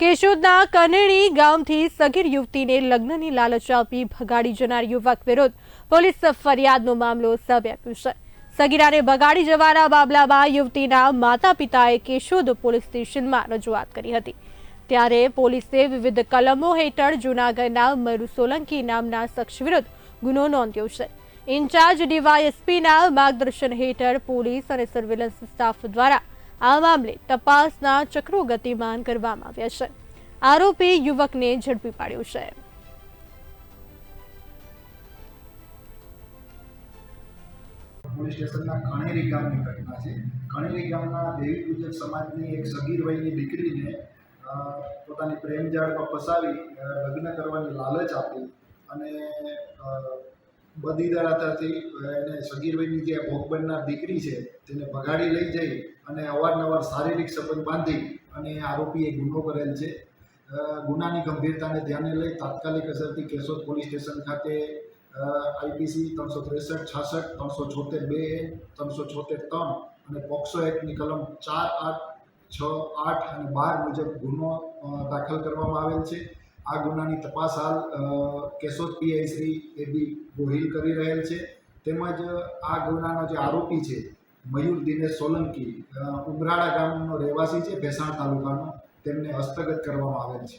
કેશોદના કનેણી ગામથી સગીર યુવતીને લગ્નની લાલચ આપી ભગાડી જનાર યુવક વિરુદ્ધ પોલીસ ફરિયાદનો મામલો સામે આપ્યો છે. સગીરાને ભગાડી જવાના મામલામાં યુવતીના માતા પિતાએ કેશોદ પોલીસ સ્ટેશનમાં રજૂઆત કરી હતી. ત્યારે પોલીસે વિવિધ કલમો હેઠળ જૂનાગઢના મરુ સોલંકી નામના શખ્સ વિરુદ્ધ ગુનો નોંધ્યો છે. ઇન્ચાર્જ ડીવાયએસપીના માર્ગદર્શન હેઠળ પોલીસ અને સર્વેલન્સ સ્ટાફ દ્વારા આ મામલે તપાસના ચક્રો ગતિમાન કરવામાં આવ્યા છે. આરોપી યુવકને ઝડપી પાડ્યો છે. પોલીસ સ્ટેશનના કણેરી ગામની ઘટના છે. કણેરી ગામના દેવી પૂજક સમાજની એક સગીર વયની દીકરીને પોતાની પ્રેમ જાળમાં ફસાવી લગ્ન કરવાની લાલચ આપી અને અ, બધી દરાતાથી એને સગીરભાઈની જે ભોગ બનનાર દીકરી છે તેને ભગાડી લઈ જઈ અને અવારનવાર શારીરિક સંબંધ બાંધી અને આરોપીએ ગુનો કરેલ છે. ગુનાની ગંભીરતાને ધ્યાને લઈ તાત્કાલિક અસરથી કેશોદ પોલીસ સ્ટેશન ખાતે આઈપીસી ત્રણસો ત્રેસઠ છાસઠ ત્રણસો છોતેર બે ત્રણસો છોતેર ત્રણ અને પોક્સો એક્ટની કલમ ચાર આઠ છ આઠ અને બાર મુજબ ગુનો દાખલ કરવામાં આવેલ છે. આ ગુનાની તપાસ હાલ Keshod PI Shri A B Gohil કરી રહેલ છે. તેમજ આ ગુનાનો જે આરોપી છે, મયુર દિનેશ સોલંકી ઉમરાળા ગામનો રહેવાસી છે, ભેસાણ તાલુકાનો. તેમને હસ્તગત કરવામાં આવેલ છે.